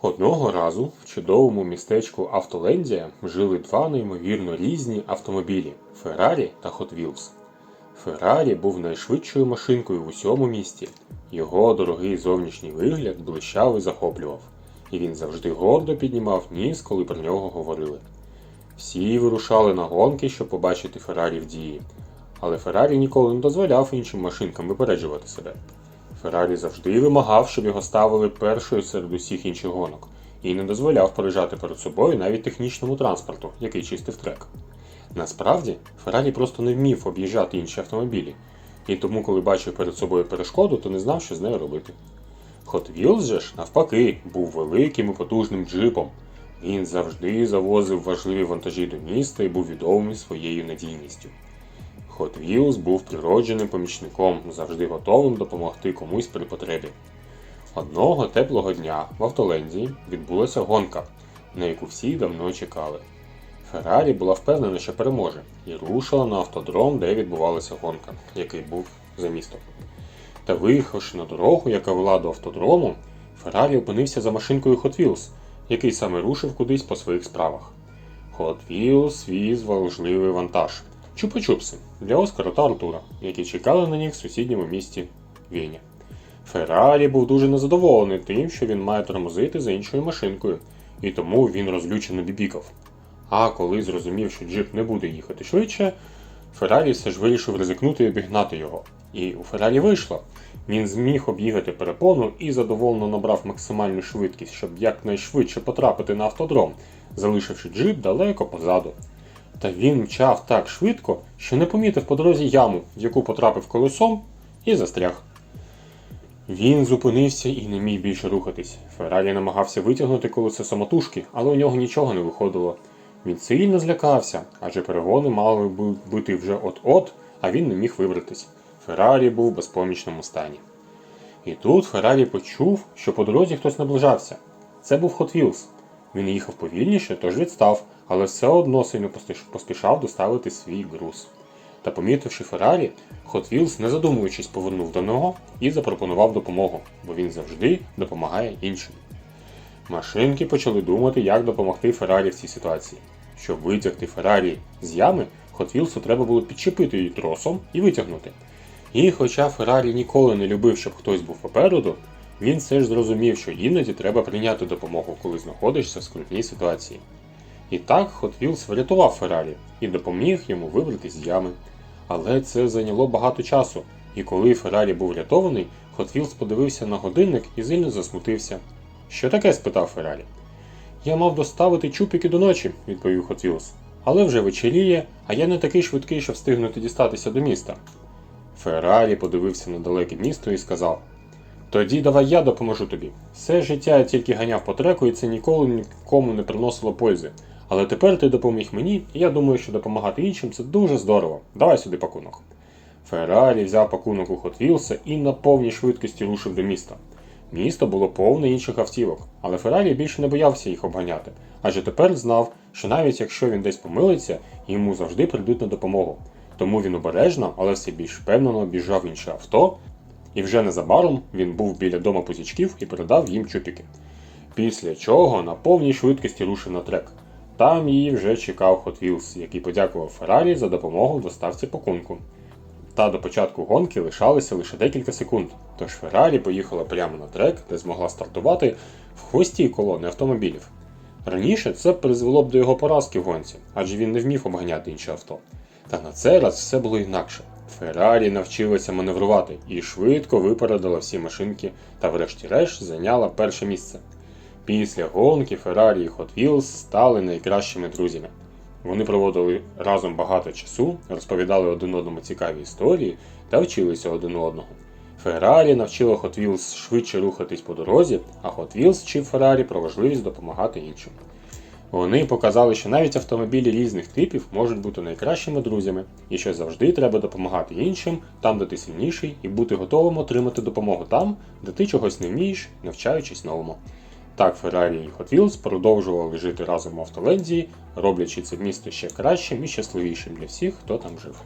Одного разу в чудовому містечку Автолендія жили два неймовірно різні автомобілі Феррарі та Hot Wheels. Феррарі був найшвидшою машинкою в усьому місті. Його дорогий зовнішній вигляд блищав і захоплював, і він завжди гордо піднімав ніс, коли про нього говорили. Всі вирушали на гонки, щоб побачити Феррарі в дії, але Феррарі ніколи не дозволяв іншим машинкам випереджувати себе. Феррарі завжди вимагав, щоб його ставили першою серед усіх інших гонок, і не дозволяв проїжджати перед собою навіть технічному транспорту, який чистив трек. Насправді, Феррарі просто не вмів об'їжджати інші автомобілі, і тому, коли бачив перед собою перешкоду, то не знав, що з нею робити. Hot Wheels же ж, навпаки, був великим і потужним джипом. Він завжди завозив важливі вантажі до міста і був відомий своєю надійністю. Hot Wheels був природженим помічником, завжди готовим допомогти комусь при потребі. Одного теплого дня в Автоленді відбулася гонка, на яку всі давно чекали. Феррарі була впевнена, що переможе, і рушила на автодром, де відбувалася гонка, який був за містом. Та виїхавши на дорогу, яка вела до автодрому, Феррарі опинився за машинкою Hot Wheels, який саме рушив кудись по своїх справах. Hot Wheels віз важливий вантаж чупа-чупси для Оскара та Артура, які чекали на них в сусідньому місті Віні. Феррарі був дуже незадоволений тим, що він має тормозити за іншою машинкою, і тому він розлючено бібікав. А коли зрозумів, що джип не буде їхати швидше, Феррарі все ж вирішив ризикнути і обігнати його. І у Феррарі вийшло. Він зміг об'їхати перепону і задоволено набрав максимальну швидкість, щоб якнайшвидше потрапити на автодром, залишивши джип далеко позаду. Та він мчав так швидко, що не помітив по дорозі яму, в яку потрапив колесом, і застряг. Він зупинився і не міг більше рухатись. Феррарі намагався витягнути колесо самотужки, але у нього нічого не виходило. Він сильно злякався, адже перегони мали бути вже от-от, а він не міг вибратись. Феррарі був в безпомічному стані. І тут Феррарі почув, що по дорозі хтось наближався. Це був Wheels. Він їхав повільніше, тож відстав, але все одно сильно поспішав доставити свій груз. Та помітивши Феррарі, Wheels, не задумуючись, повернув до нього і запропонував допомогу, бо він завжди допомагає іншим. Машинки почали думати, як допомогти Феррарі в цій ситуації. Щоб витягти Феррарі з ями, Wheels треба було підчепити її тросом і витягнути. І хоча Феррарі ніколи не любив, щоб хтось був попереду, він все ж зрозумів, що іноді треба прийняти допомогу, коли знаходишся в скрутній ситуації. І так Hot Wheels врятував Феррарі і допоміг йому вибратись з ями. Але це зайняло багато часу, і коли Феррарі був врятований, Hot Wheels подивився на годинник і сильно засмутився. Що таке? спитав Феррарі. Я мав доставити чупіки до ночі, відповів Hot Wheels. Але вже вечеріє, а я не такий швидкий, щоб встигнути дістатися до міста. Феррарі подивився на далеке місто і сказав: Тоді давай я допоможу тобі. Все життя я тільки ганяв по треку, і це ніколи нікому не приносило пользи. Але тепер ти допоміг мені, і я думаю, що допомагати іншим це дуже здорово. Давай сюди пакунок. Феррарі взяв пакунок у Wheels і на повній швидкості рушив до міста. Місто було повне інших автівок, але Феррарі більше не боявся їх обганяти, адже тепер знав, що навіть якщо він десь помилиться, йому завжди прийдуть на допомогу. Тому він обережно, але все більш впевнено обіжав інше авто, і вже незабаром він був біля дома позічків і передав їм чупіки. Після чого на повній швидкості рушив на трек. Там її вже чекав Hot Wheels, який подякував Феррарі за допомогу доставці пакунку. Та до початку гонки лишалося лише декілька секунд, тож Феррарі поїхала прямо на трек, де змогла стартувати в хвості колони автомобілів. Раніше це призвело б до його поразки в гонці, адже він не вмів обганяти інше авто. Та на цей раз все було інакше. Феррарі навчилася маневрувати і швидко випередила всі машинки та, врешті-решт, зайняла перше місце. Після гонки Феррарі і Hot Wheels стали найкращими друзями. Вони проводили разом багато часу, розповідали один одному цікаві історії та вчилися один одного. Феррарі навчила Hot Wheels швидше рухатись по дорозі, а Hot Wheels вчив Феррарі про важливість допомагати іншим. Вони показали, що навіть автомобілі різних типів можуть бути найкращими друзями, і що завжди треба допомагати іншим там, де ти сильніший, і бути готовим отримати допомогу там, де ти чогось не вмієш, навчаючись новому. Так Феррарі і Hot Wheels продовжували жити разом в Автолендії, роблячи це місто ще кращим і щасливішим для всіх, хто там жив.